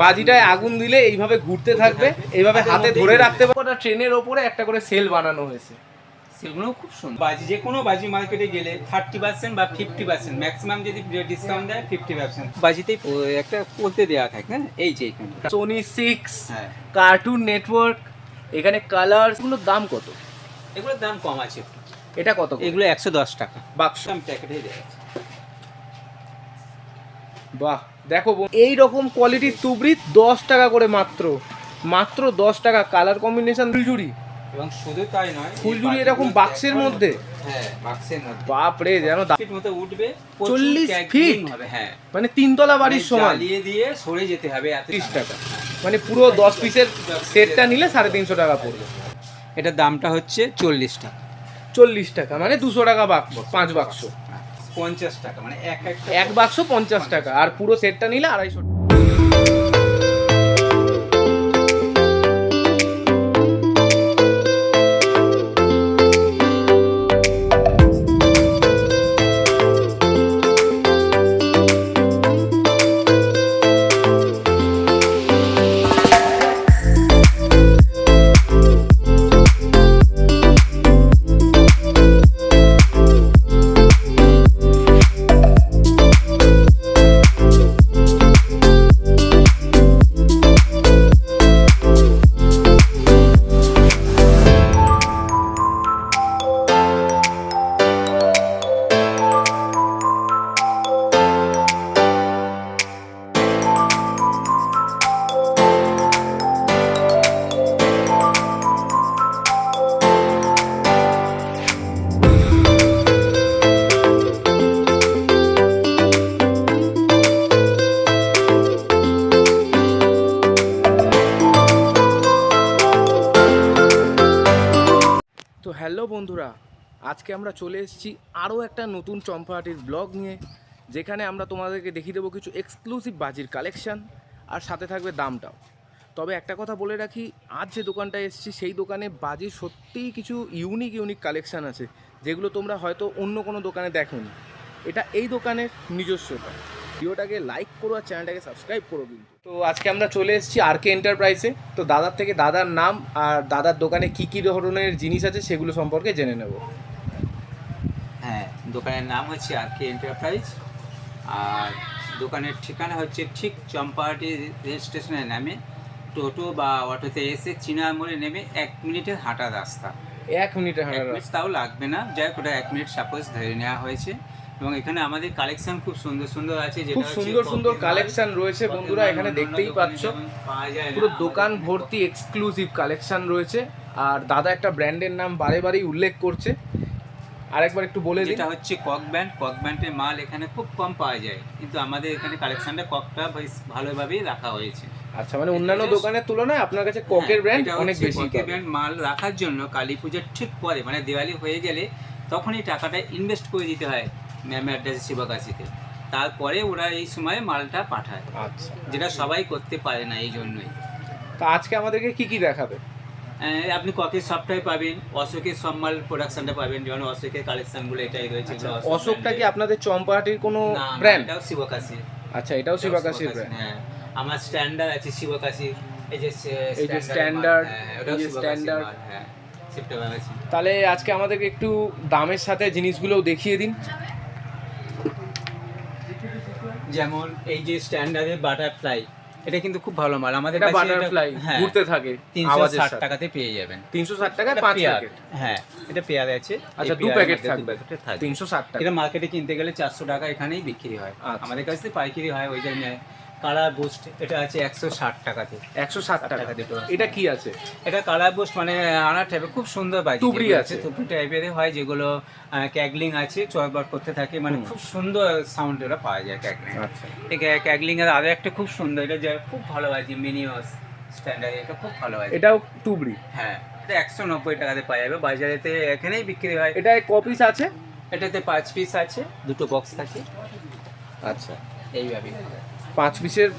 বাজিটায় আগুন দিলে এইভাবে ঘুরতে থাকবে এইভাবে হাতে ধরে রাখতে পারবে। ট্রেনের ওপরে একটা করে সেল বানানো হয়েছে। সেগুলো খুব সুন্দর। বাজি যে কোনো বাজি মার্কেটে গেলে থার্টি পার্সেন্ট বা ফিফটি পার্সেন্ট ম্যাক্সিমাম যদি ডিসকাউন্ট দেয় ফিফটি পার্সেন্ট বাজিতেই একটা পড়তে দেওয়া থাকে হ্যাঁ? এই যে সোনি সিক্স হ্যাঁ। কার্টুন নেটওয়ার্ক এখানে কালারগুলোর দাম কত? এগুলোর দাম কম আছে একটু। এটা কত এগুলো একশো দশ টাকা। বাক্স আমি প্যাকেটে দেওয়া আছে। বাহ। দেখো এই রকম কোয়ালিটির তুবড়ি দশ টাকা করে মাত্র। মাত্র দশ টাকা কালার কম্বিনেশন ফুলঝুরি। এবং শুধু তাই নয় বাজিগুলো এরকম বাক্সের মধ্যে? হ্যাঁ বাক্সের মধ্যে। বাপ রে যেন দা- ফিট মতো উঠবে 40 ফিট? হবে হ্যাঁ। মানে তিনতলা বাড়ির মানে সমান। জ্বালিয়ে দিয়ে সরে যেতে হবে এত তিরিশ টাকা। মানে পুরো দশ পিসের সেটটা নিলে সাড়ে তিনশো টাকা পড়বে। এটার দামটা হচ্ছে চল্লিশ টাকা। চল্লিশ টাকা মানে দুশো টাকা বাক্স পাঁচ বাক্স পঞ্চাশ টাকা মানে এক এক বাক্স পঞ্চাশ টাকা আর পুরো সেটটা নিলে আড়াইশো টাকা। হ্যালো বন্ধুরা, আজকে আমরা চলে এসেছি আরও একটা নতুন চম্পাহাটির ব্লগ নিয়ে, যেখানে আমরা তোমাদেরকে দেখিয়ে দেবো কিছু এক্সক্লুসিভ বাজির কালেকশান আর সাথে থাকবে দামটাও। তবে একটা কথা বলে রাখি, আজ যে দোকানটায় এসেছি সেই দোকানে বাজির সত্যিই কিছু ইউনিক ইউনিক কালেকশন আছে, যেগুলো তোমরা হয়তো অন্য কোনো দোকানে দেখোনি। এটা এই দোকানের নিজস্বতা। ভিডিওটাকে লাইক করো আর চ্যানেলটাকে সাবস্ক্রাইব করো কিন্তু। তো আজকে আমরা চলে এসেছি আর কে এন্টারপ্রাইজে তো দাদার থেকে দাদার নাম আর দাদার দোকানে কি কি ধরনের জিনিস আছে সেগুলো সম্পর্কে জেনে নেব। হ্যাঁ দোকানের নাম হচ্ছে আর কে এন্টারপ্রাইজ আর দোকানের ঠিকানা হচ্ছে ঠিক চম্পাহাটি রেল স্টেশনের নামে। টোটো বা অটোতে এসে চিনা মোড়ে নেমে এক মিনিটের হাঁটা রাস্তা। এক মিনিটে হাঁটা মিনিট তাও লাগবে না। যাই হোক ওটা এক মিনিট সাপোজ ধরে নেওয়া হয়েছে। এবং এখানে আমাদের কালেকশন খুব সুন্দর সুন্দর আছে যেটা খুব সুন্দর সুন্দর কালেকশন রয়েছে বন্ধুরা এখানে দেখতেই পাচ্ছ। পুরো দোকান ভর্তি এক্সক্লুসিভ কালেকশন রয়েছে। আর দাদা একটা ব্র্যান্ডের নাম বারে বারেই উল্লেখ করছে। আরেকবার একটু বলে দিন। যেটা হচ্ছে কক ব্যান্ড কক ব্যান্ডের মাল এখানে খুব কম পাওয়া যায় কিন্তু আমাদের এখানে কালেকশনটা ককটা বেশ ভালোভাবেই রাখা হয়েছে। আচ্ছা মানে অন্যান্য দোকানের তুলনায় আপনার কাছে ককের ব্র্যান্ড অনেক বেশি ককের। ব্র্যান্ড মাল রাখার জন্য কালী পুজোর ঠিক পরে মানে দিওয়ালি হয়ে গেলে তখনই টাকাটা ইনভেস্ট করে দিতে হয়। ম্যামের অ্যাড্রেস শিবকাশিতে। তারপরে ওরা এই সময় মালটা পাঠায়। আচ্ছা। যেটা সবাই করতে পারে না এই জন্যই। তো আজকে আমাদেরকে কি কি দেখাবে? আপনি ককের সবটাই পাবেন অশোকের সব মাল প্রোডাকশনটা পাবেন যেমন অশোকের কালেকশনগুলো এটাই রয়েছে। অশোকটা কি আপনাদের চম্পাহাটির কোনো ব্র্যান্ড এটাও শিবকাশি। আচ্ছা এটাও ব্র্যান্ড হ্যাঁ। আমার স্ট্যান্ডার্ড আছে শিবকাশি এই যে এই যে standard, এই যে হ্যাঁ তাহলে আজকে আমাদেরকে একটু দামের সাথে জিনিসগুলোও দেখিয়ে দিন। যেমন এই যে স্ট্যান্ডার্ডের বাটারফ্লাই এটা কিন্তু খুব ভালো মাল। আমাদের কাছে বাটারফ্লাই হ্যাঁ ঘুরতে থাকে তিনশো আওয়াজের ষাট সাথে। টাকাতে পেয়ে যাবেন। তিনশো ষাট টাকায় পাঁচ। প্যাকেট হ্যাঁ এটা পেয়ার আছে। আচ্ছা দুই দু প্যাকেট থাকবে। প্যাকেটে থাকবে তিনশো ষাট টাকা। এটা মার্কেটে কিনতে গেলে চারশো টাকা এখানেই বিক্রি হয়। আচ্ছা। আমাদের কাছে পাইকারি হয় ওই জন্য কালার বুস্ট এটা আছে একশো ষাট টাকাতে একশো ষাট টাকা দুটো। এটা কি আছে? এটা কালার বুস্ট মানে আনার টাইপে খুব সুন্দর বাজি। তুবড়ি আছে। তুবড়ি টাইপের হয় যেগুলো ক্যাগলিং আছে চয়বার করতে থাকে মানে খুব সুন্দর সাউন্ড ওরা পাওয়া যায় ক্যাগলিং। আচ্ছা। ক্যাগলিং এর আরও একটা খুব সুন্দর এটা যে খুব ভালো বাজি মিনিমাস স্ট্যান্ডার্ড এটা খুব ভালো বাজি এটাও টুবড়ি হ্যাঁ এটা একশো নব্বই টাকাতে পাওয়া যাবে বাজারেতে এখানেই বিক্রি হয়। এটা কপিস আছে? এটাতে পাঁচ পিস আছে দুটো বক্স থাকে। আচ্ছা। এইভাবে পাঁচ পিসের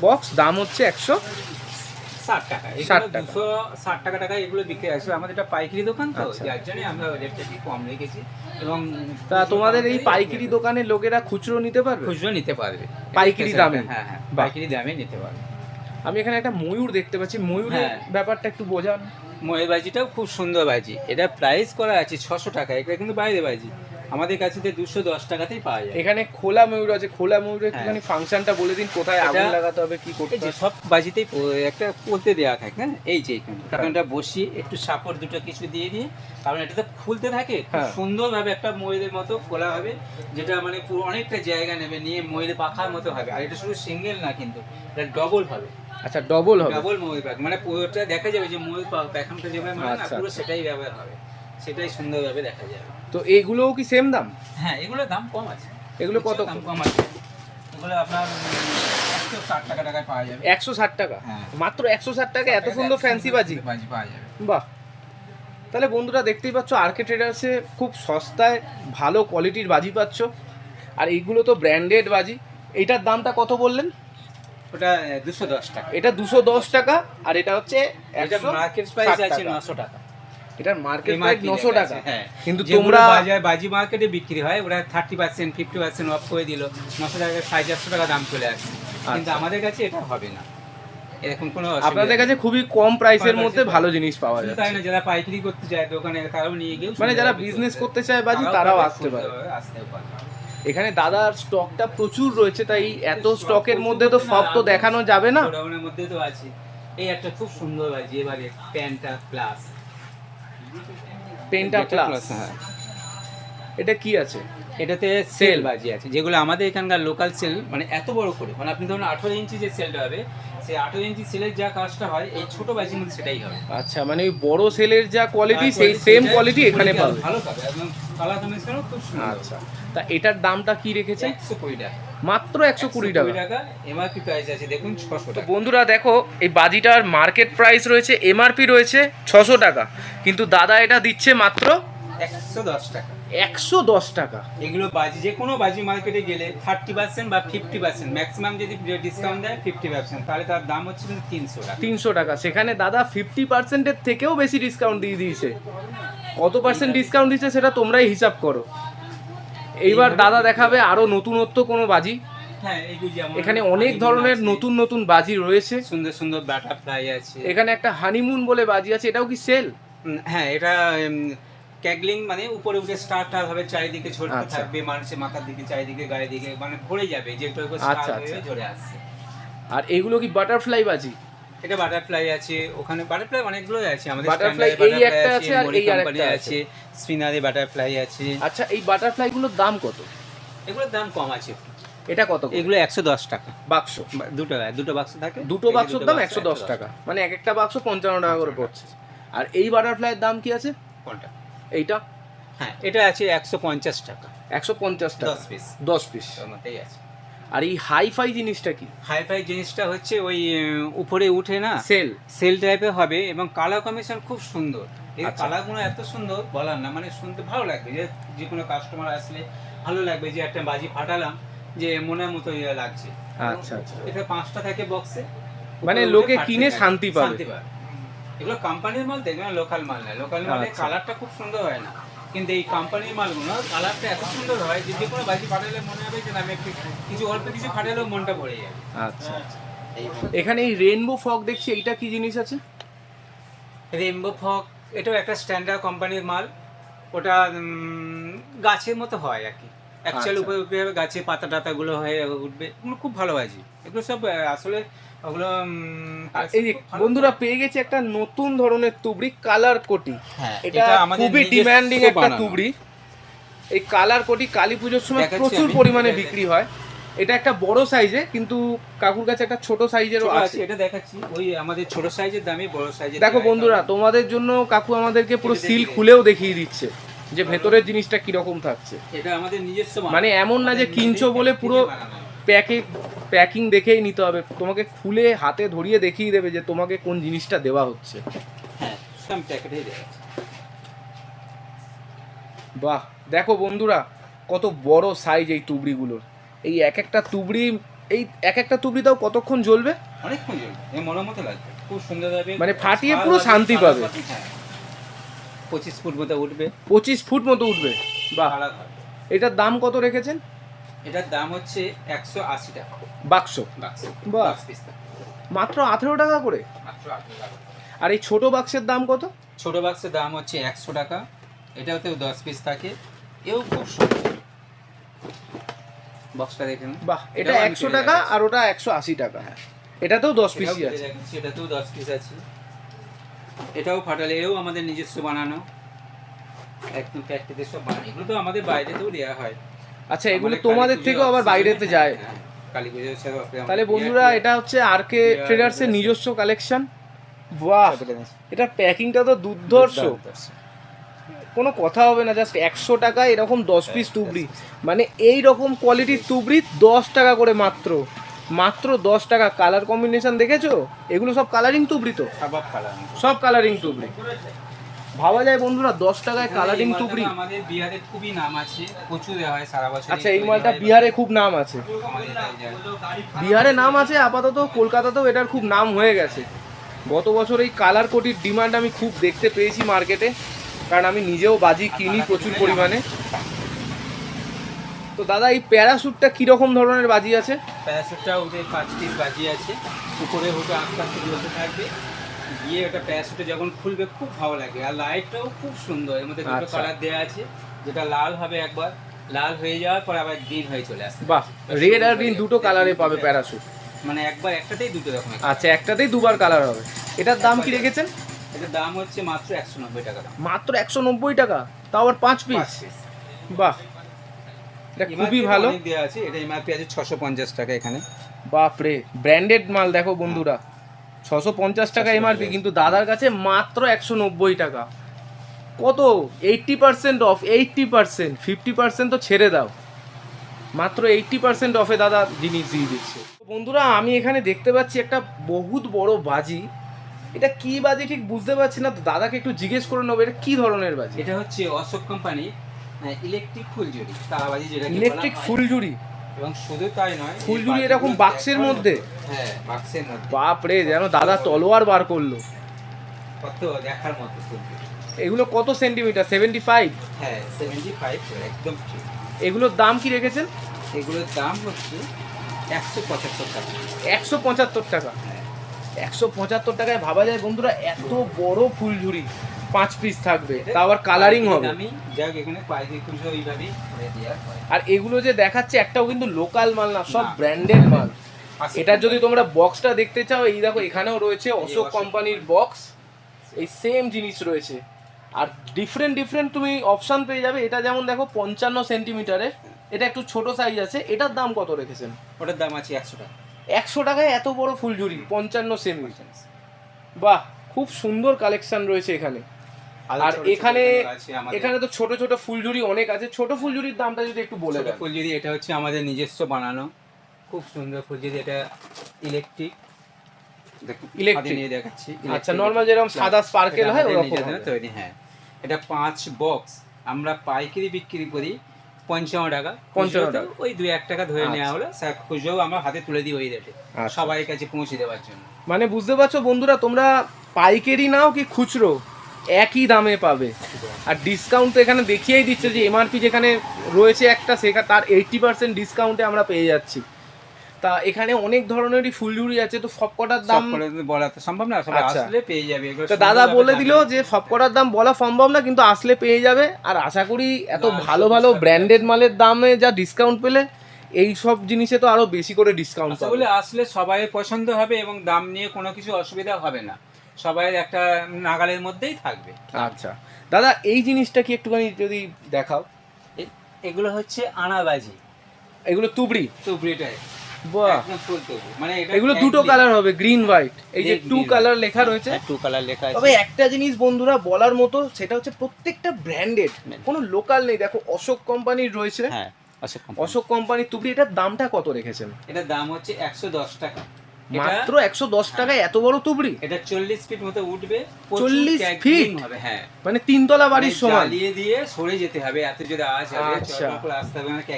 বক্স দাম হচ্ছে একশো ষাট টাকা। 60 এগুলো টাকা। দুশো ষাট টাকা টাকা এগুলো বিক্রি আসবে আমাদের এটা পাইকারি দোকান তো আচ্ছা। যার জন্য আমরা রেটটা একটু কম রেখেছি। এবং তা তোমাদের এই পাইকারি দোকানের লোকেরা খুচরো নিতে পারবে? খুচরো নিতে পারবে। পাইকারি দামে? হ্যাঁ হ্যাঁ। পাইকারি দামে নিতে পারবে। আমি এখানে একটা ময়ূর দেখতে পাচ্ছি। ময়ূরের হ্যাঁ। ব্যাপারটা একটু বোঝান। ময়ের বাজিটাও খুব সুন্দর বাজি এটা প্রাইস করা আছে ছশো টাকা। এটা কিন্তু বাইরে বাজি আমাদের কাছে তো দুশো দশ টাকাতেই পাওয়া যায়। এখানে খোলা ময়ূর আছে খোলা ময়ূরের একটুখানি ফাংশনটা বলে দিন কোথায় আগুন হ্যাঁ। লাগাতে হবে কি করতে হবে। সব বাজিতেই একটা পলতে দেওয়া থাকে হ্যাঁ? এই যে এখানে। হ্যাঁ। এখানটা বসিয়ে একটু সাপোর্ট দুটো কিছু দিয়ে দিয়ে কারণ এটা তো খুলতে থাকে হ্যাঁ। সুন্দরভাবে একটা ময়ূরের মতো খোলা হবে যেটা মানে পুরো অনেকটা জায়গা নেবে নিয়ে ময়ূরের পাখার মতো হবে। আর এটা শুধু সিঙ্গেল না কিন্তু এটা ডবল হবে। আচ্ছা ডবল হবে। ডবল ময়ূর পাখ। মানে পুরোটা দেখা যাবে যে ময়ূর পাখ এখনটা যেভাবে মানে আচ্ছা, পুরো আচ্ছা। সেটাই ব্যবহার হবে। সেটাই সুন্দরভাবে দেখা যাবে তো এইগুলোও কি সেম দাম? হ্যাঁ এগুলোর দাম কম আছে। এগুলো কত? দাম কম আছে। এগুলো আপনার একশো ষাট টাকা টাকায় পাওয়া যাবে। একশো ষাট টাকা? হ্যাঁ। মাত্র একশো ষাট টাকা এত সুন্দর ফ্যান্সি বাজি? বাজি পাওয়া যাবে। বাহ। তাহলে বন্ধুরা দেখতেই পাচ্ছ আরকে ট্রেডার্সে খুব সস্তায় ভালো কোয়ালিটির বাজি পাচ্ছ। আর এইগুলো তো ব্র্যান্ডেড বাজি। এইটার দামটা কত বললেন? ওটা দুশো দশ টাকা। এটা দুশো দশ টাকা আর এটা হচ্ছে মার্কেট প্রাইস আছে। নশো টাকা। এটার মার্কেট প্রাইস নশো টাকা। হ্যাঁ কিন্তু তোমরা বাজার বাজি মার্কেটে বিক্রি হয় ওরা thirty percent fifty percent off করে দিল নশো টাকা সাড়ে চারশো টাকা দাম চলে আসছে। কিন্তু আচ্ছা। আমাদের কাছে এটা হবে না। এরকম কোনো আপনাদের কাছে খুবই কম প্রাইসের মধ্যে ভালো জিনিস পাওয়া যায় তাই না যারা পাইকারি করতে যায় দোকানে তারাও নিয়ে গিয়েও মানে যারা বিজনেস করতে চায় বাজি তারাও আসতে পারে। আসতেও পারে। এখানে দাদার স্টকটা প্রচুর রয়েছে তাই এত স্টকের মধ্যে তো সব তো দেখানো যাবে না। গোডাউনের মধ্যে তো আছে। এই একটা খুব সুন্দর বাজি এবারে প্যান্টা প্লাস পেন্টা প্লাস হ্যাঁ। এটা কি আছে? এটাতে সেল বাজি আছে যেগুলো আমাদের এখানকার লোকাল সেল মানে এত বড় করে। মানে আপনি ধরুন আঠেরো ইঞ্চি যে সেলটা হবে সেই আঠেরো ইঞ্চি সেলের যা কাজটা হয় এই ছোট বাজির মধ্যে সেটাই হবে। আচ্ছা মানে ওই বড় সেলের যা কোয়ালিটি সেই সেম কোয়ালিটি এখানে পাবে। ভালো পাবে একদম কালার কম্বিনেশনও খুব সুন্দর। আচ্ছা তা এটার দামটা কি রেখেছে? একশো কুড়ি টাকা। মাত্র একশো কুড়ি টাকা। এমআরপি প্রাইস আছে দেখুন ছশো তো বন্ধুরা দেখো এই বাজিটার মার্কেট প্রাইস রয়েছে এমআরপি রয়েছে ছশো টাকা। কিন্তু দাদা এটা দিচ্ছে মাত্র একশো দশ টাকা। একশো দশ টাকা। এগুলো বাজি যে কোনো বাজি মার্কেটে গেলে থার্টি পার্সেন্ট বা ফিফটি পার্সেন্ট ম্যাক্সিমাম যদি ডিসকাউন্ট দেয় ফিফটি পার্সেন্ট তাহলে তার দাম হচ্ছে কিন্তু তিনশো টাকা। তিনশো টাকা। সেখানে দাদা ফিফটি পার্সেন্টের থেকেও বেশি ডিসকাউন্ট দিয়ে দিয়েছে। কত পার্সেন্ট ডিসকাউন্ট দিচ্ছে সেটা তোমরাই হিসাব করো। এইবার দাদা দেখাবে আরও নতুনত্ব কোনো বাজি? হ্যাঁ এখানে অনেক ধরনের নতুন নতুন বাজি রয়েছে। সুন্দর সুন্দর বাটারফ্লাই আছে। এখানে একটা হানিমুন বলে বাজি আছে এটাও কি সেল হ্যাঁ এটা ক্যাগলিং মানে উপরে উঠে স্টার টার হবে চারিদিকে ঝরতে আচ্ছা। থাকবে মানুষের মাথার দিকে চারিদিকে গায়ের দিকে মানে ভরে যাবে যেটা আচ্ছা, স্টার আচ্ছা। হয়ে ঝরে আসছে। আর এগুলো কি বাটারফ্লাই বাজি? এটা বাটারফ্লাই আছে ওখানে বাটারফ্লাই অনেকগুলোই আছে আমাদের standard এই একটা আছে, আর এই আরেকটা আছে। স্পিনারে বাটারফ্লাই আছে। আচ্ছা এই বাটারফ্লাই গুলোর দাম কত? এগুলোর দাম কম আছে। এটা কত এগুলো একশো দশ টাকা। বাক্স? দুটো দুটো বাক্স থাকে। দুটো বাক্সর দাম একশো দশ টাকা। মানে এক একটা বাক্স পঞ্চান্ন টাকা করে পড়ছে। আর এই বাটারফ্লাইয়ের দাম কি আছে? কোনটা? এইটা? হ্যাঁ এটা আছে একশো পঞ্চাশ টাকা। একশো পঞ্চাশ টাকা। দশ পিস দশ পিস আছে। আর এই হাই ফাই জিনিসটা কি? হাই ফাই জিনিসটা হচ্ছে ওই উপরে উঠে না সেল। সেল টাইপের হবে এবং কালার কম্বিনেশন খুব সুন্দর। এই আচ্ছা। কালারগুলো এত সুন্দর বলার না মানে শুনতে ভালো লাগবে যে যে কোনো কাস্টমার আসলে ভালো লাগবে যে একটা বাজি ফাটালাম যে মনের মতো ইয়ে লাগছে। আচ্ছা আচ্ছা। এটা পাঁচটা থাকে বক্সে মানে লোকে কিনে শান্তি পাবে। শান্তি পাবে। এগুলো কোম্পানির মাল দেখবে লোকাল মাল না। লোকাল মালের আচ্ছা। কালারটা খুব সুন্দর হয় না। কিন্তু এই কোম্পানির মালগুলো কালারটা এত সুন্দর হয় যে যে কোনো বাজি ফাটালে মনে হবে যে আমি একটু কিছু অল্প কিছু ফাটালেও মনটা ভরে যায়। আচ্ছা আচ্ছা। এখানে এই রেনবো ফগ দেখছি এইটা কি জিনিস আছে? রেইনবো ফক এটাও একটা স্ট্যান্ডার্ড কোম্পানির মাল। ওটা গাছের মতো হয় আর কি। অ্যাকচুয়ালি আচ্ছা। উপরে উপরে গাছে পাতা টাতাগুলো হয়ে উঠবে। খুব ভালো বাজি এগুলো সব আসলে ওগুলো এই যে বন্ধুরা পেয়ে গেছে একটা নতুন ধরনের তুবড়ি কালার কোটি। হ্যাঁ, এটা খুবই ডিমান্ডিং একটা তুবড়ি। এই কালার কোটি কালী পুজোর সময় প্রচুর পরিমাণে বিক্রি হয়। এটা একটা বড় সাইজে কিন্তু কাকুর কাছে একটা ছোট সাইজেরও আছে এটা দেখাচ্ছি। ওই আমাদের ছোট সাইজের দামে বড় সাইজের দেখো বন্ধুরা তোমাদের জন্য কাকু আমাদেরকে পুরো সিল খুলেও দেখিয়ে দিচ্ছে যে ভেতরের জিনিসটা কীরকম থাকছে। এটা আমাদের নিজস্ব মানে এমন না যে কিনছো বলে পুরো। প্যাকে প্যাকিং দেখেই নিতে হবে। তোমাকে খুলে হাতে ধরিয়ে দেখিয়ে দেবে যে তোমাকে কোন জিনিসটা দেওয়া হচ্ছে। হ্যাঁ প্যাকেটেই দেখাচ্ছি বাহ দেখো বন্ধুরা কত বড় সাইজ এই তুবড়িগুলোর। এই এক একটা তুবড়ি এই এক একটা তুবড়ি তাও কতক্ষণ জ্বলবে? অনেকক্ষণ জ্বলবে এই মনের মতো লাগবে। খুব সুন্দর হবে। মানে ফাটিয়ে পুরো শান্তি পাবে। হ্যাঁ। পঁচিশ ফুট মতো উঠবে। পঁচিশ ফুট মতো উঠবে। বাহ। এটার দাম কত রেখেছেন? এটার দাম হচ্ছে একশো আশি টাকা। বাক্স? বাক্স। পিস মাত্র আঠেরো টাকা করে? মাত্র আঠেরো টাকা আর এই ছোট বাক্সের দাম কত? ছোট বাক্সের দাম হচ্ছে একশো টাকা। এটাতেও দশ পিস থাকে। এও খুব সুন্দর। বক্সটা দেখেন। বাহ এটা একশো টাকা আর ওটা একশো আশি টাকা। হ্যাঁ। এটাতেও দশ কেটে আছে। এটাতেও দশ পিস আছে। এটাও ফাটালে এও আমাদের নিজস্ব বানানো। একদম প্যাকেটে সব বানানো। এগুলো তো আমাদের বাইরেতেও দেওয়া হয়। আচ্ছা এগুলো তোমাদের কালী থেকেও আবার বাইরেতে যায়। হ্যাঁ, সাথে আমরা তাহলে বন্ধুরা এটা হচ্ছে আর কে ট্রেডার্সের নিজস্ব কালেকশন বাহ! এটা প্যাকিংটা তো দুর্ধর্ষ। কোনো কথা হবে না জাস্ট একশো টাকায় এরকম দশ পিস তুবড়ি। মানে এই রকম কোয়ালিটির তুবড়ি দশ টাকা করে মাত্র। মাত্র দশ টাকা। কালার কম্বিনেশন দেখেছ? এগুলো সব কালারিং তুবড়ি তো? সব কালারিং তুবড়ি। ভাবা যায় বন্ধুরা দশ টাকায় কালারিং তো আমাদের বিহারে খুবই নাম আছে প্রচুর হয় সারা বছর আচ্ছা এই মালটা বিহারে খুব নাম আছে। বিহারে নাম আছে আপাতত কলকাতাতেও এটার খুব নাম হয়ে গেছে। গত বছর এই কালার কোটির ডিমান্ড আমি খুব দেখতে পেয়েছি মার্কেটে কারণ আমি নিজেও বাজি কিনি প্রচুর পরিমাণে। তো দাদা এই প্যারাশুটটা কীরকম ধরনের বাজি আছে? প্যারাসুটটা ওদের পাঁচ পিস বাজি আছে। উপরে ওটা আস্তে আস্তে থাকবে। গিয়ে ওটা প্যারাসুটে যখন খুলবে খুব ভালো লাগে আর লাইটটাও খুব সুন্দর। এর মধ্যে দুটো আচ্ছা। কালার দেওয়া আছে যেটা লাল হবে একবার। লাল হয়ে যাওয়ার পর আবার গ্রিন হয়ে চলে আসবে। বাহ রেড আর গ্রিন দুটো কালারে পাবে প্যারাসুট মানে একবার একটাতেই দুটো রকমের আচ্ছা একটাতেই দুবার কালার হবে। এটার দাম কি রেখেছেন? এটার দাম হচ্ছে মাত্র একশো নব্বই টাকা। মাত্র একশো নব্বই টাকা? তাও আবার পাঁচ পিস বাহ। এটা খুবই ভালো। দেওয়া আছে। এটা এমআরপি আছে ছশো পঞ্চাশ টাকা এখানে। বাপরে ব্র্যান্ডেড মাল দেখো বন্ধুরা। ছশো পঞ্চাশ টাকা এমআরপি কিন্তু দাদার কাছে মাত্র একশো নব্বই টাকা। কত? Eighty percent off eighty percent fifty percent তো ছেড়ে দাও। মাত্র এইট্টি পার্সেন্ট অফে দাদা জিনিস দিয়ে দিচ্ছে। তো বন্ধুরা আমি এখানে দেখতে পাচ্ছি একটা বহুত বড় বাজি। এটা কি বাজি ঠিক বুঝতে পারছি না তো দাদাকে একটু জিজ্ঞেস করে নেব এটা কি ধরনের বাজি? এটা হচ্ছে অশোক কোম্পানির ইলেকট্রিক ফুলঝুরি তারাবাজি যেটা ইলেকট্রিক ফুলঝুরি? এবং শুধু তাই নয় ফুলঝুরি এরকম বাক্সের মধ্যে? হ্যাঁ বাক্সের মধ্যে। বাপরে যেন দাদা তলোয়ার বার করল। কত দেখার মতো এগুলো কত সেন্টিমিটার? সেভেন্টি ফাইভ হ্যাঁ সেভেন্টি ফাইভ একদম ঠিক। এগুলোর দাম কি রেখেছেন? এগুলোর দাম হচ্ছে একশো পঁচাত্তর টাকা। একশো পঁচাত্তর টাকা? হ্যাঁ। একশো পঁচাত্তর টাকায় ভাবা যায় বন্ধুরা এত বড় ফুলঝুরি। পাঁচ পিস থাকবে তা আবার কালারিং হবে। আমি যাক এখানে পাইকারি খুচরো এইভাবেই করে দেওয়া হয়। আর এগুলো যে দেখাচ্ছে একটাও কিন্তু লোকাল মাল না সব। ব্র্যান্ডেড মাল। এটার যদি তোমরা বক্সটা দেখতে চাও এই দেখো এখানেও রয়েছে অশোক অশোক। কোম্পানির বক্স এই সেম জিনিস রয়েছে। আর ডিফারেন্ট ডিফারেন্ট তুমি অপশন পেয়ে যাবে। এটা যেমন দেখো পঞ্চান্ন সেন্টিমিটারের এটা একটু ছোট সাইজ আছে। এটার দাম কত রেখেছেন? ওটার দাম আছে একশো টাকা। একশো টাকায় এত বড় ফুলঝুরি পঞ্চান্ন সেমি বাহ খুব সুন্দর কালেকশন রয়েছে এখানে। আরও এখানে এখানে তো ছোট ছোট ফুলঝুরি অনেক আছে। ছোট ফুলঝুরির দামটা যদি একটু বলে দেন। ফুলঝুরি এটা হচ্ছে আমাদের নিজস্ব বানানো। খুব সুন্দর ফুলঝুরি এটা ইলেকট্রিক? নিয়ে দেখাচ্ছি আচ্ছা নর্মাল যেরকম সাদা স্পার্কেল হয় ওরকম তৈরি হ্যাঁ। এটা পাঁচ বক্স আমরা পাইকারি বিক্রি করি পঞ্চান্ন টাকা। 55 খুচরোতে টাকা। ওই দুই এক টাকা ধরে আচ্ছা। নেওয়া হলো। স্যার খুচরো আমরা হাতে তুলে দিই ওই রেটে আচ্ছা। সবাই কাছে পৌঁছে দেওয়ার জন্য। মানে বুঝতে পারছ বন্ধুরা তোমরা পাইকারি নাও কি খুচরো? একই দামে পাবে। আর ডিসকাউন্ট তো এখানে দেখিয়েই দিচ্ছে যে এমআরপি যেখানে রয়েছে একটা সেখানে তার এইটটি পার্সেন্ট ডিসকাউন্টে আমরা পেয়ে যাচ্ছি। তা এখানে অনেক ধরনেরই ফুলঝুরি আছে তো সবকটার সব দাম বলা তো সম্ভব না আচ্ছা। আসলে পেয়ে যাবে। তো দাদা বলে দিল যে সবকটার দাম বলা সম্ভব না কিন্তু আসলে পেয়ে যাবে। আর আশা করি এত ভালো ভালো ব্র্যান্ডেড মালের দামে যা ডিসকাউন্ট পেলে এই সব জিনিসে তো আরও বেশি করে ডিসকাউন্ট আশা আসলে সবাই পছন্দ হবে এবং দাম নিয়ে কোনো কিছু অসুবিধা হবে না। সবাই একটা নাগালের মধ্যেই থাকবে। আচ্ছা। দাদা এই জিনিসটা কি একটুখানি যদি দেখাও? এ- এগুলো হচ্ছে আনাবাজি। এগুলো তুবড়ি? তুবড়িটাই বাহ। তুবড়ি। মানে এগুলো দুটো কালার হবে গ্রিন হোয়াইট। এই যে টু কালার লেখা রয়েছে। হ্যাঁ, টু কালার লেখা আছে। তবে একটা জিনিস বন্ধুরা বলার মতো সেটা হচ্ছে প্রত্যেকটা ব্র্যান্ডেড কোনো লোকাল নেই। দেখো অশোক কোম্পানির রয়েছে। হ্যাঁ অশোক কোম্পানির তুবড়ি এটার দামটা কত রেখেছেন? এটার দাম হচ্ছে একশো দশ টাকা। মাত্র একশো দশ টাকায় এত বড় তুবড়ি? এটা চল্লিশ ফিট মতো উঠবে প্রচুর 40 ক্যাকলিং feet? হবে হ্যাঁ। মানে তিনতলা বাড়ির মানে সমান। জ্বালিয়ে দিয়ে সরে যেতে হবে এত যদি আওয়াজ হবে আচ্ছা।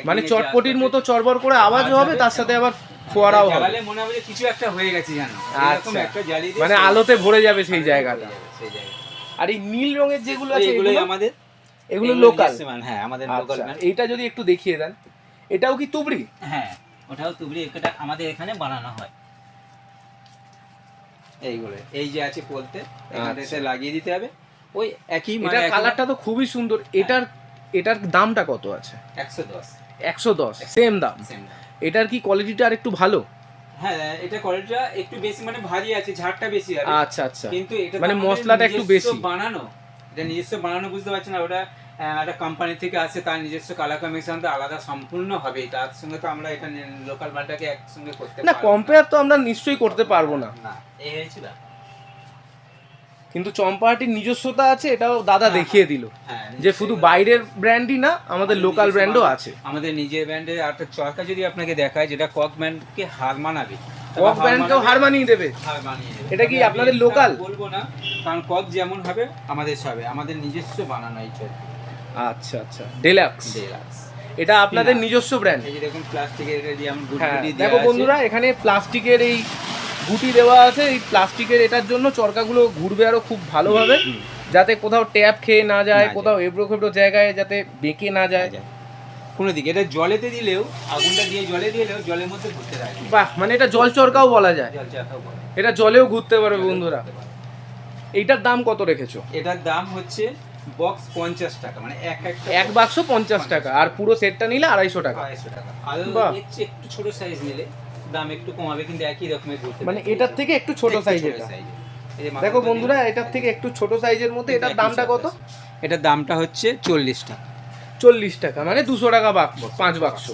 মানে চটপটির মতো চরবর করে আওয়াজ হবে তার সাথে আবার ফোয়ারাও হবে। মনে হবে কিছু একটা হয়ে গেছে জানো? আচ্ছা। মানে আলোতে ভরে যাবে সেই জায়গাটা। সেই। আর এই নীল রঙের যেগুলো আছে এগুলো? আমাদের? এগুলো লোকাল হ্যাঁ আমাদের লোকাল আচ্ছা এইটা যদি একটু দেখিয়ে দেন এটাও কি তুবড়ি? হ্যাঁ ওটাও তুবড়ি এটা আমাদের এখানে বানানো হয়। এইগুলো এই যে আছে বলতে এখানে আচ্ছা। লাগিয়ে দিতে হবে। ওই একই মানে এটার কালারটা তো খুবই সুন্দর। এটার এটার দামটা কত আছে? একশো দশ। একশো দশ সেম দাম। এটার কি কোয়ালিটিটা আর একটু ভালো? হ্যাঁ এটা কোয়ালিটিটা একটু বেশি মানে ভারী আছে ঝাড়টা বেশি আছে আচ্ছা আচ্ছা। কিন্তু এটা মানে মশলাটা একটু বেশি। বানানো। এটা নিজস্ব বানানো বুঝতে পারছেন না ওটা একটা কোম্পানি থেকে আসে তার নিজস্ব কালার কমিশন তো আলাদা সম্পূর্ণ হবে তার সঙ্গে তো আমরা এটা লোকাল মালটাকে একসঙ্গে করতে না কম্পেয়ার তো আমরা নিশ্চয়ই করতে পারব না। না এই হয়েছিল। কিন্তু চম্পাহাটির নিজস্বতা আছে এটাও দাদা দেখিয়ে দিল। হ্যাঁ যে শুধু বাইরের ব্র্যান্ডই না আমাদের লোকাল ব্র্যান্ডও আছে। আমাদের নিজের ব্র্যান্ডে একটা চরকা যদি আপনাকে দেখায় যেটা কক ব্র্যান্ডকে হার মানাবে কক ব্র্যান্ডকেও হার মানিয়ে দেবে। হার মানিয়ে এটা কি আপনাদের লোকাল বলব না কারণ কক যেমন হবে আমাদের সবে আমাদের নিজস্ব বানানো এই চরকা। আচ্ছা আচ্ছা। ডেলাক্স Deluxe। এটা আপনাদের নিজস্ব ব্র্যান্ড এই যে দেখুন প্লাস্টিকের যেমন হ্যাঁ গুটি দেখো বন্ধুরা এখানে প্লাস্টিকের এই গুটি দেওয়া আছে। এই প্লাস্টিকের এটার জন্য চরকাগুলো ঘুরবে আরও খুব ভালোভাবে যাতে কোথাও ট্যাপ খেয়ে না যায় কোথাও এবড়ো খেবড়ো জায়গায় যাতে বেঁকে না যায়। কোনো দিকে এটা জলেতে দিলেও আগুনটা দিয়ে জলে দিলেও জলের মধ্যে ঘুরতে থাকে বাহ মানে এটা জল চরকাও বলা যায়। এটা জলেও ঘুরতে পারবে বন্ধুরা। এইটার দাম কত রেখেছো? এটার দাম হচ্ছে বক্স পঞ্চাশ টাকা মানে এক একটা এক বাক্স পঞ্চাশ টাকা আর পুরো সেটটা নিলে আড়াইশো টাকা। আড়াইশো টাকা। আর একটু ছোট সাইজ নিলে দাম একটু কমাবে কিন্তু একই রকমের ঘুরতে মানে এটার থেকে একটু ছোট সাইজ এটা দেখো বন্ধুরা এটার থেকে একটু ছোট সাইজের মধ্যে এটার দামটা কত? এটার দামটা হচ্ছে চল্লিশ টাকা। চল্লিশ টাকা মানে দুশো টাকা বাক্স পাঁচ বাক্স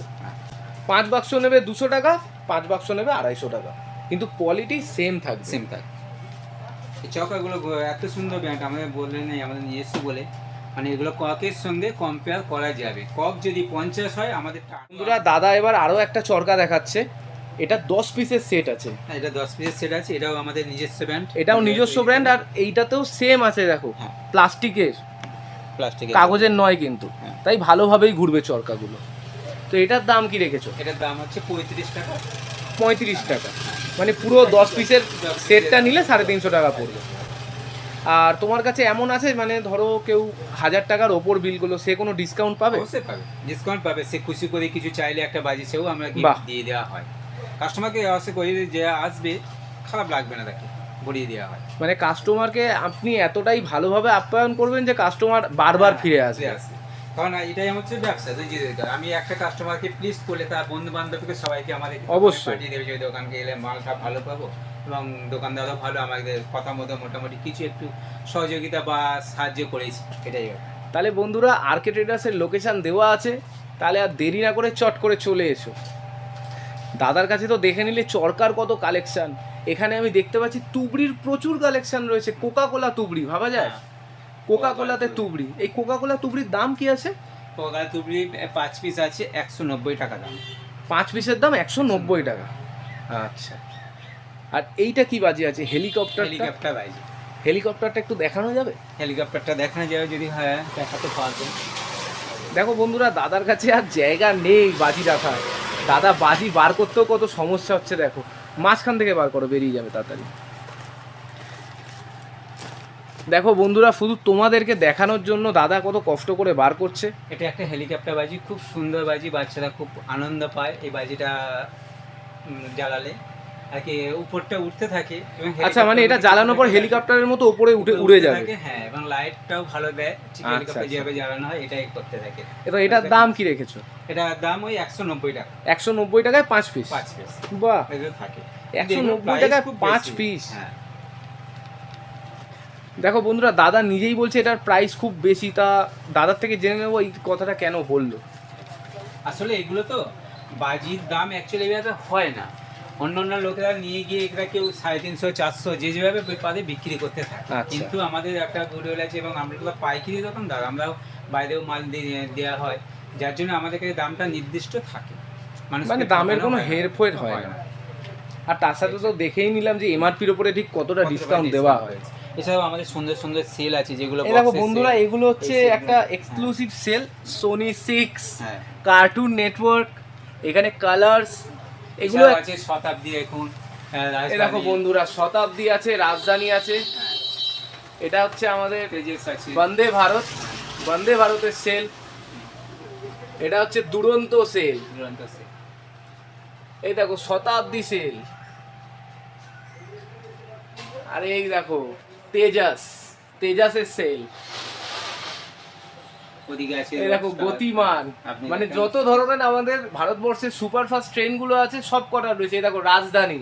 পাঁচ বাক্স নেবে দুশো টাকা পাঁচ বাক্স নেবে আড়াইশো টাকা। কিন্তু কোয়ালিটি সেম থাকবে। সেম থাকে এই চকাগুলো এত সুন্দর ব্র্যান্ড আমাদের বললে নেই আমাদের নিজস্ব বলে। মানে এগুলো ককের সঙ্গে কম্পেয়ার করা যাবে। কক যদি পঞ্চাশ হয় আমাদের বন্ধুরা দাদা এবার আরও একটা চরকা দেখাচ্ছে। এটা দশ পিসের সেট আছে। হ্যাঁ, এটা দশ পিসের সেট আছে এটাও আমাদের নিজস্ব ব্র্যান্ড এটাও নিজস্ব ব্র্যান্ড আর এইটাতেও সেম আছে দেখো। হ্যাঁ। প্লাস্টিকের। প্লাস্টিক কাগজের নয় কিন্তু। হ্যাঁ। তাই ভালোভাবেই ঘুরবে চরকাগুলো। তো এটার দাম কি রেখেছো? এটার দাম হচ্ছে পঁয়ত্রিশ টাকা। পঁয়ত্রিশ টাকা। মানে পুরো দশ পিসের সেটটা নিলে সাড়ে তিনশো টাকা পড়বে। আর তোমার কাছে এমন আছে? মানে ধরো কেউ হাজার টাকার ওপর বিলগুলো সে কোনো ডিসকাউন্ট পাবে? অবশ্যই পাবে। ডিসকাউন্ট পাবে। সে খুশি করে কিছু চাইলে একটা বাজি সেও আমরা দিয়ে দেওয়া হয়। কাস্টমারকে আশা করি যে আসবে খারাপ লাগবে না তাকে। ভরিয়ে দেওয়া হয়। মানে কাস্টমারকে আপনি এতটাই ভালোভাবে আপ্যায়ন করবেন যে কাস্টমার বারবার হ্যাঁ, ফিরে আসবে। কারণ এটাই হচ্ছে ব্যবসা কাজ। আমি একটা কাস্টমারকে প্লিজ করলে তার বন্ধু বান্ধবকে সবাইকে আমাদের অবশ্যই। পাঠিয়ে দেবে যে দোকানকে এলে মালটা ভালো পাবো এবং দোকানদারও ভালো আমাদের কথা মতো মোটামুটি কিছু একটু সহযোগিতা বা সাহায্য করেছি এটাই তাহলে বন্ধুরা ট্রেডার্সের লোকেশন দেওয়া আছে তাহলে আর দেরি না করে চট করে চলে এসো। দাদার কাছে তো দেখে নিলে চরকার কত কালেকশন এখানে আমি দেখতে পাচ্ছি তুবড়ির প্রচুর কালেকশন রয়েছে কোকা কোলা তুবড়ি ভাবা যায়? কোকা কোলাতে তুবড়ি। এই কোকা কোলা তুবড়ির দাম কি আছে? পগা তুবড়ি পাঁচ পিস আছে একশো নব্বই টাকা দাম। পাঁচ পিসের দাম একশো নব্বই টাকা। আচ্ছা। আর এইটা কি বাজি আছে? হেলিকপ্টার হেলিকপ্টার বাইজি হেলিকপ্টারটা একটু দেখানো যাবে? হেলিকপ্টারটা দেখানো যাবে যদি হ্যাঁ দেখাতে পারব দেখো বন্ধুরা দাদার কাছে আর জায়গা নেই বাজি রাখার। দাদা বাজি বার করতেও কত সমস্যা হচ্ছে দেখো। মাঝখান থেকে বার করো বেরিয়ে যাবে তাড়াতাড়ি। দেখো বন্ধুরা শুধু তোমাদেরকে দেখানোর জন্য দাদা কত কষ্ট করে বার করছে। এটা একটা হেলিকপ্টার বাজি খুব সুন্দর বাজি বাচ্চারা খুব আনন্দ পায় এই বাজিটা জ্বালালে। আর কি উপরটা উঠতে থাকে আচ্ছা মানে এটা জ্বালানোর পর হেলিকপ্টারের মতো উপরে উঠে উড়ে যাবে। হ্যাঁ এবং লাইটটাও ভালো দেয় ঠিক আচ্ছা, হেলিকপ্টার আচ্ছা। যেভাবে জ্বালানো হয় এটাই করতে থাকে। তো এটার দাম কি রেখেছো? এটা দাম ওই একশো নব্বই টাকা। একশো নব্বই টাকায় পাঁচ পিস পাঁচ পিস বাহ। থাকে। একশো নব্বই টাকায় পাঁচ পিস হ্যাঁ। দেখো বন্ধুরা দাদা নিজেই বলছে এটার প্রাইস খুব বেশি তা দাদার থেকে জেনে নেব এই কথাটা কেন বলল। আসলে এগুলো তো বাজির দাম অ্যাকচুয়ালি এভাবে হয় না। অন্য অন্য লোকেরা নিয়ে গিয়ে এগুলা কেউ সাড়ে তিনশো চারশো যে যেভাবে পারে বিক্রি করতে থাকে। আচ্ছা। কিন্তু আমাদের একটা গুডউইল আছে এবং আমরা তো পাইকারি দোকানদার আমরাও বাইরেও মাল দিয়ে দেওয়া হয়। যার জন্য আমাদের কাছে দামটা নির্দিষ্ট থাকে। মানে দামের কোনো। হেরফের হয় না। আর তার সাথে তো দেখেই নিলাম যে এমআরপির ওপরে ঠিক কতটা ডিসকাউন্ট দেওয়া হয়। এছাড়াও আমাদের সুন্দর সুন্দর সেল আছে যেগুলো দেখো বন্ধুরা এগুলো হচ্ছে একটা exclusive sale Sony six cartoon network এখানে কালার্স এগুলো আছে শতাব্দী আহ, দেখো বন্ধুরা শতাব্দী আছে রাজধানী আছে। হ্যাঁ, এটা হচ্ছে আমাদের বন্দে ভারত বন্দে ভারতের সেল এটা হচ্ছে দুরন্ত সেল দুরন্ত সেল এই দেখো শতাব্দী সেল আরে এই দেখো তেজাস তেজাসের সেল দেখো গতিমান। মানে যত ধরনের আমাদের ভারতবর্ষের সুপারফাস্ট ট্রেনগুলো আছে সব কটা রয়েছে। এই দেখো রাজধানী।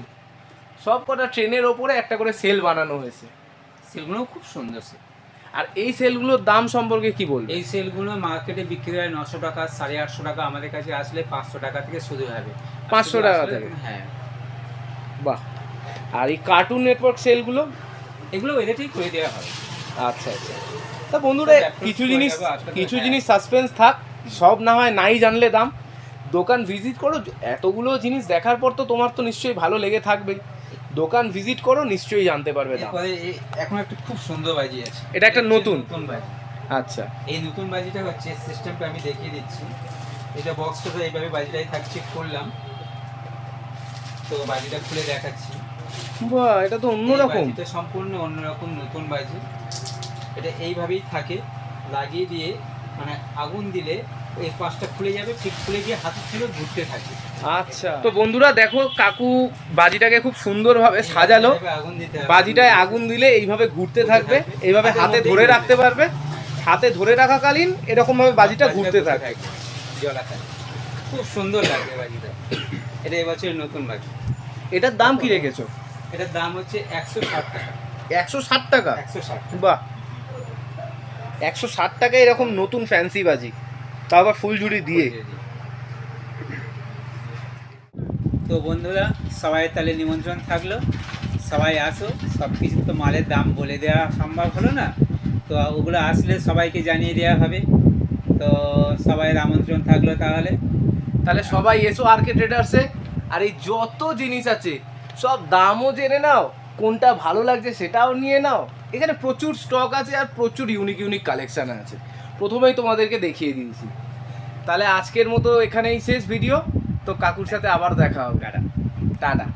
সব কটা ট্রেনের ওপরে একটা করে সেল বানানো হয়েছে। সেলগুলো খুব সুন্দর সেল আর এই সেলগুলোর দাম সম্পর্কে কি বলবে? এই সেলগুলো মার্কেটে বিক্রি হয় নশো টাকা সাড়ে আটশো টাকা আমাদের কাছে আসলে পাঁচশো টাকা থেকে শুরু হবে। আর 500 শুধু টাকা থেকে? হ্যাঁ। বাহ। আর এই কার্টুন নেটওয়ার্ক সেলগুলো এগুলো এদেরই করে দেওয়া হবে আচ্ছা আচ্ছা। তা বন্ধুরা কিছু জিনিস কিছু হ্যাঁ। জিনিস সাসপেন্স থাক সব না হয় নাই জানলে দাম। দোকান ভিজিট করো এতগুলো জিনিস দেখার পর তো তোমার তো নিশ্চয়ই ভালো লেগে থাকবে দোকান ভিজিট করো নিশ্চয়ই জানতে পারবে দাম। এখন একটা খুব সুন্দর বাজি আছে। এটা একটা নতুন? নতুন বাজি। আচ্ছা। এই নতুন বাজিটা হচ্ছে সিস্টেমটা আমি দেখিয়ে দিচ্ছি। এটা বক্সটা তো এইভাবে বাজিটাই থাকছে খুললাম। তো বাজিটা খুলে দেখাচ্ছি। বাহ এটা তো অন্যরকম বাজিটা সম্পূর্ণ অন্যরকম নতুন বাজি। এটা এইভাবেই থাকে লাগিয়ে দিয়ে মানে আগুন দিলে এই পাশটা খুলে যাবে ঠিক খুলে গিয়ে হাতে ছিল ঘুরতে থাকে। আচ্ছা তো বন্ধুরা দেখো কাকু বাজিটাকে খুব সুন্দরভাবে সাজালো। বাজিটায় আগুন দিলে এইভাবে ঘুরতে থাকবে এইভাবে হাতে ধরে রাখতে পারবে। হাতে ধরে রাখাকালীন এরকম ভাবে বাজিটা ঘুরতে থাকে খুব সুন্দর লাগবে বাজিটা। এটা এবছরের নতুন বাজি। এটার দাম কি রেখেছো? এটার দাম হচ্ছে একশো ষাট টাকা। একশো ষাট টাকা? একশো ষাট। বাহ। একশো ষাট টাকায় এরকম নতুন ফ্যান্সি বাজি। তাও আবার ফুলঝুরি দিয়ে। তো বন্ধুরা সবাই তাহলে নিমন্ত্রণ থাকল। সবাই আসো সব কিছু তো মালের দাম বলে দেওয়া সম্ভব হলো না। তো ওগুলো আসলে সবাইকে জানিয়ে দেওয়া হবে। তো সবাইয়ের আমন্ত্রণ থাকল তাহলে। তাহলে সবাই এসো আর কে ট্রেডার্সে আর এই যত জিনিস আছে সব দামও জেনে নাও কোনটা ভালো লাগছে সেটাও নিয়ে নাও। এখানে প্রচুর স্টক আছে আর প্রচুর ইউনিক ইউনিক কালেকশান আছে। প্রথমেই তোমাদেরকে দেখিয়ে দিয়েছি। তাহলে আজকের মতো এখানেই শেষ ভিডিও তো কাকুর সাথে আবার দেখা হবে। টাটা। টাটা।